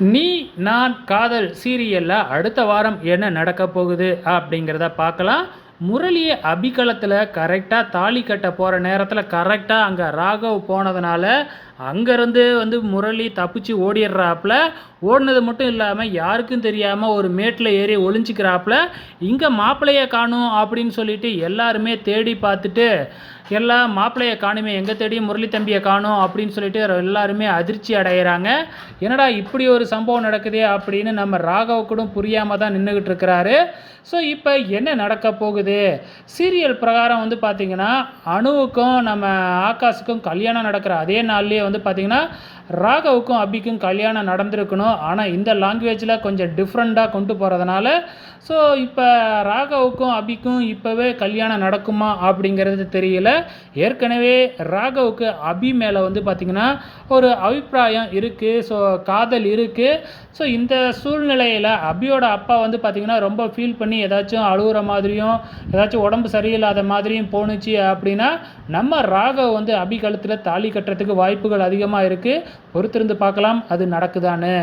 நீ நான் காதல் சீரியலில் அடுத்த வாரம் என்ன நடக்க போகுது அப்படிங்கிறத பார்க்கலாம். முரளியை அபிகலத்தில் கரெக்டாக தாலி கட்ட போகிற நேரத்தில் கரெக்டாக அங்கே ராகவ் போனதுனால அங்கேருந்து வந்து முரளி தப்பிச்சு ஓடிடுறாப்புல. ஓடினது மட்டும் இல்லாமல் யாருக்கும் தெரியாமல் ஒரு மேட்டில் ஏறி ஒளிஞ்சிக்கிறாப்புல. இங்கே மாப்பிள்ளையை காணும் அப்படின்னு சொல்லிட்டு எல்லாருமே தேடி பார்த்துட்டு எல்லாம் மாப்பிள்ளையை காணுமே எங்கே தேடி முரளி தம்பியை காணும் அப்படின்னு சொல்லிட்டு எல்லாருமே அதிர்ச்சி அடைகிறாங்க என்னடா இப்படி ஒரு சம்பவம் நடக்குதே அப்படின்னு நம்ம ராகவ் கூட புரியாமல் தான் நின்றுக்கிட்டு இருக்கிறாரு. ஸோ இப்போ என்ன நடக்க போகுது? சீரியல் பிரகாரம் வந்து பார்த்திங்கன்னா அணுவுக்கும் நம்ம ஆகாஷுக்கும் கல்யாணம் நடக்கிற அதே நாள்லேயே வந்து பார்த்திங்கன்னா ராகவுக்கும் அபிக்கும் கல்யாணம் நடந்திருக்கணும். ஆனால் இந்த லாங்குவேஜில் கொஞ்சம் டிஃப்ரெண்ட்டாக கொண்டு போகிறதுனால ஸோ இப்போ ராகவுக்கும் அபிக்கும் இப்போவே கல்யாணம் நடக்குமா அப்படிங்கிறது தெரியல. ஏற்கனவே ராகவுக்கு அபி மேலே வந்து பார்த்திங்கன்னா ஒரு அபிப்பிராயம் இருக்குது ஸோ காதல் இருக்குது ஸோ இந்த சூழ்நிலையில் அபியோட அப்பா வந்து பார்த்திங்கன்னா ரொம்ப ஃபீல் பண்ணி ஏதாச்சும் அழுகுற மாதிரியும் ஏதாச்சும் உடம்பு சரியில்லாத மாதிரியும் போணுச்சு அப்படின்னா நம்ம ராகவ் வந்து அபி கழுத்தில் தாலி கட்டுறதுக்கு வாய்ப்புகள் வாய்ப்புகள் அதிகமாக இருக்குது பொறுத்திருந்து பார்க்கலாம். அது நடக்குதான்னு.